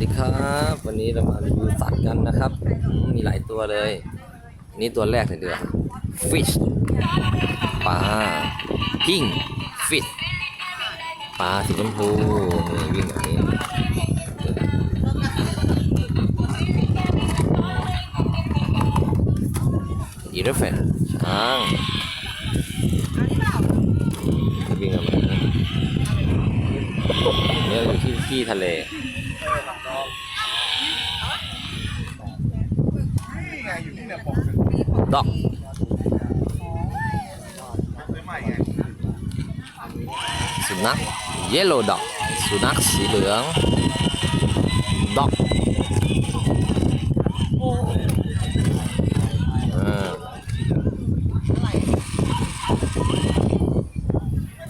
ดีครับ วันนี้เรามารีวิวสัตว์กันนะครับ มีหลายตัวเลย นี่ตัวแรกเลยเดือ fish ปลา pink fish ปลาสีชมพูวิ่งแบบนี้อีเลฟเฟนช้างวิ่งแบบนี้เนี่ยอยู่ที่ที่ทะเล นี่ไงอยู่ที่เนี่ยปกเป็นดอกซื้อใหม่ไงสุนัขเยลโลดอกสุนัขสีเหลืองดอกอ่า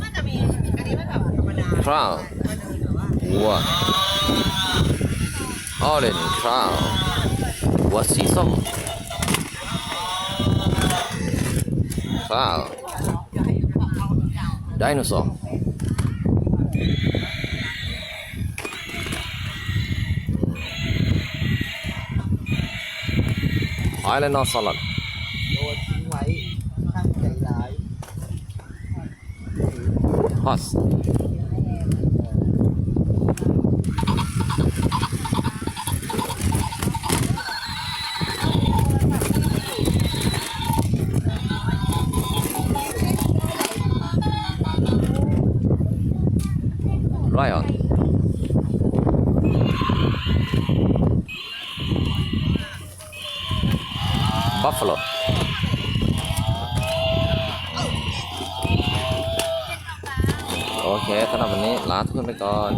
ก็จะมีอันนี้มันแบบธรรมดาคราวก็จะมีแบบว่าวั วออเรนคราววัวสีส้มคราวไดโนเสาร์ไอแลนด์นอส มาอะบัฟฟายฮอส Lion Buffalo โอเคสำหรับวันนี้ลาทุกคนไปก่อน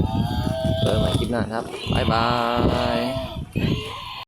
เจอกันใหม่คลิปหน้าครับ บ๊ายบาย